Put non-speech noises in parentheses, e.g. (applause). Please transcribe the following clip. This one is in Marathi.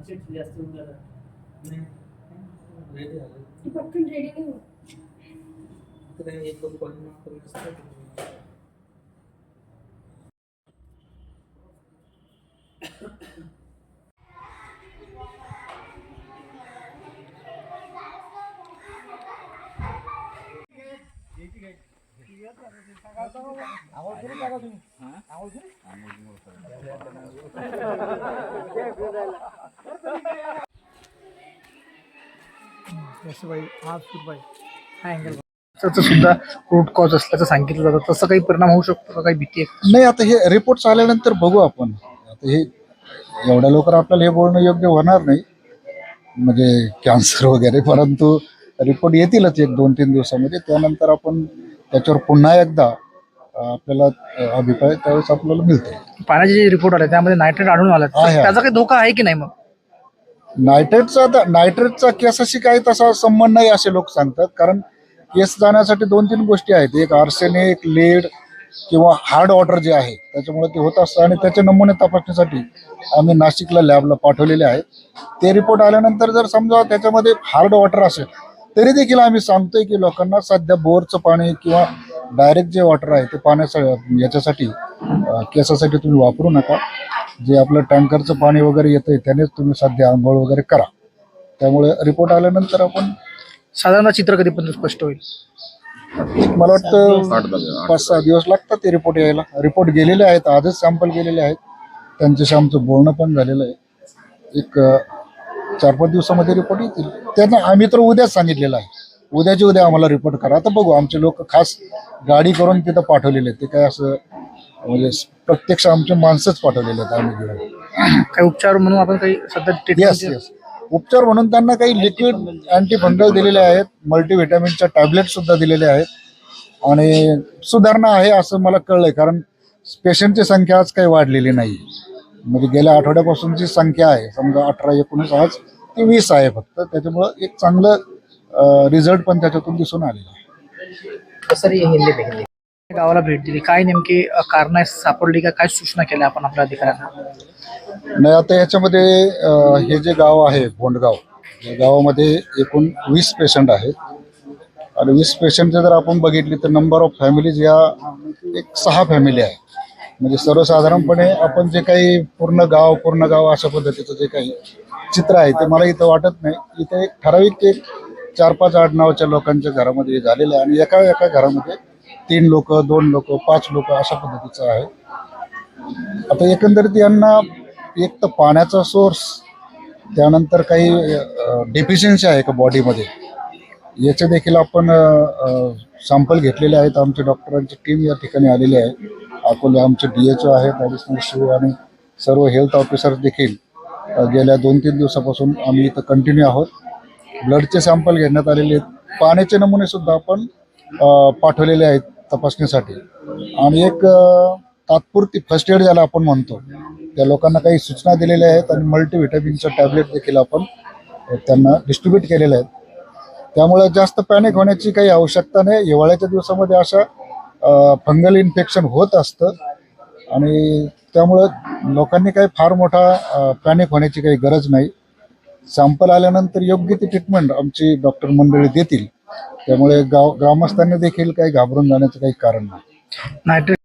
अपसेट जास्त होऊन नाही. रेडी झालं. ती पटकन रेडी नाही होत. काही एक दोन कॉल करून असतं. यशबाई हा सुरबाई हा अँगल त्याचं सुद्धा रूट कॉज असल्याचं सांगितलं जातं. तसं काही परिणाम होऊ शकतो का? काही भीती आहे नाही आता हे रिपोर्ट आल्यानंतर बघू आपण. आता हे एवढ्या लवकर आपल्याला हे बोलणं योग्य होणार नाही. म्हणजे कॅन्सर वगैरे परंतु रिपोर्ट येतीलच एक दोन तीन दिवसामध्ये. त्यानंतर आपण त्याच्यावर पुन्हा एकदा आपल्याला अभिप्राय त्यावेळेस आपल्याला मिळतो. पाण्याचे जे रिपोर्ट आले त्यामध्ये नायट्रेट आढळून आलं. त्याचा काही धोका आहे की नाही मग? नायट्रेटचा नायट्रेटचा केसाशी काही तसा संबंध नाही असे लोक सांगतात. कारण केस जाण्यासाठी दोन तीन गोष्टी आहेत. एक आर्सेनिक लेड किंवा हार्ड वॉटर जे आहे त्याच्यामुळे ते होत असतं. आणि त्याचे नमुने तपासणीसाठी आम्ही नाशिकला लॅबला पाठवलेले आहेत. ते रिपोर्ट आल्यानंतर जर समजा त्याच्यामध्ये हार्ड वॉटर असेल तरी देखील आम्ही सांगतोय की लोकांना सध्या बोरचं पाणी किंवा डायरेक्ट जे वॉटर आहे ते पाण्यासाठी याच्यासाठी केसासाठी तुम्ही वापरू नका. जे आपलं टँकरचं पाणी वगैरे येतंय त्यानेच तुम्ही सध्या आंघोळ वगैरे करा. त्यामुळे रिपोर्ट आल्यानंतर आपण साधारण चित्र कधीपर्यंत स्पष्ट होईल? मला वाटतं पाच सहा दिवस लागतात ते रिपोर्ट यायला. रिपोर्ट गेलेले आहेत आजच सॅम्पल गेलेले आहेत. त्यांच्याशी आमचं बोलणं पण झालेलं आहे. एक चार पाच दिवसामध्ये रिपोर्ट येतील. त्यांना आम्ही तर उद्याच सांगितलेलं आहे. उद्याची उद्या आम्हाला रिपोर्ट करा. आता बघू आमचे लोक खास गाडी करून तिथं पाठवलेले आहेत. ते काय असं म्हणजे प्रत्यक्ष आमचे माणसंच पाठवलेले आहेत आम्ही घेऊन. (clears throat) काही उपचार म्हणून आपण काही सध्या येस treatment- येस उपचार म्हणून त्यांना काही लिक्विड अँटी फंगल दिलेले आहेत. मल्टीव्हिटॅमिनच्या टॅबलेट सुद्धा दिलेले आहेत. आणि सुधारणा आहे असं मला कळलंय. कारण पेशंटची संख्या आज काही वाढलेली नाही म्हणजे गेल्या आठवड्यापासूनची संख्या आहे. समजा अठरा एकोणीस आज ती वीस आहे फक्त. त्याच्यामुळं एक चांगलं रिझल्ट पण त्याच्यातून दिसून आलेला आहे. गावाला भेट दिली. काय नेमकी कारण सापडली का? काय सूचना केल्या आपण आपल्या अधिकाऱ्यांना? नाही आता याच्यामध्ये हे जे गाव आहे भोंडगाव या गावामध्ये एकूण वीस पेशंट आहेत. आणि वीस पेशंटचे जर आपण बघितली तर नंबर ऑफ फॅमिलीज या एक सहा फॅमिली आहे. म्हणजे सर्वसाधारणपणे आपण जे काही पूर्ण गाव पूर्ण गाव अशा पद्धतीचं जे काही चित्र आहे ते मला इथं वाटत नाही. इथे एक ठराविक एक चार पाच आठ नावाच्या लोकांच्या घरामध्ये हे झालेलं आहे आणि एका एका घरामध्ये तीन लोक दोन लोक पाच लोक अशा पद्धतीचं आहे. आता एकंदरीत यांना एक तर पाण्याचा सोर्स त्यानंतर काही डेफिशियन्सी आहे का बॉडीमध्ये याचे देखील आपण सॅम्पल घेतलेले आहेत. आमच्या डॉक्टरांची टीम या ठिकाणी आलेली आहे. अकोले आमचे डी एच ओ आहेत ॲडिशनल शिव आणि सर्व हेल्थ ऑफिसर देखील गेल्या दोन तीन दिवसापासून आम्ही इथं कंटिन्यू आहोत. ब्लडचे सॅम्पल घेण्यात आलेले आहेत. पाण्याचे नमुने सुद्धा आपण पाठवलेले आहेत तपासणीसाठी. आणि एक तात्पुरती फर्स्ट एड ज्याला आपण म्हणतो त्या लोकांना काही सूचना दिलेल्या आहेत आणि मल्टीव्हिटॅमिनच्या टॅबलेट देखील आपण त्यांना डिस्ट्रीब्यूट केलेल्या आहेत. त्यामुळे जास्त पॅनिक होण्याची काही आवश्यकता नाही. हिवाळ्याच्या दिवसामध्ये अशा फंगल इन्फेक्शन होत असतं. आणि त्यामुळं लोकांनी काही फार मोठा पॅनिक होण्याची काही गरज नाही. सॅम्पल आल्यानंतर योग्य ती ट्रीटमेंट आमची डॉक्टर मंडळी देतील. त्यामुळे गाव ग्रामस्थांनी देखील काही घाबरून जाण्याचं काही कारण नाही.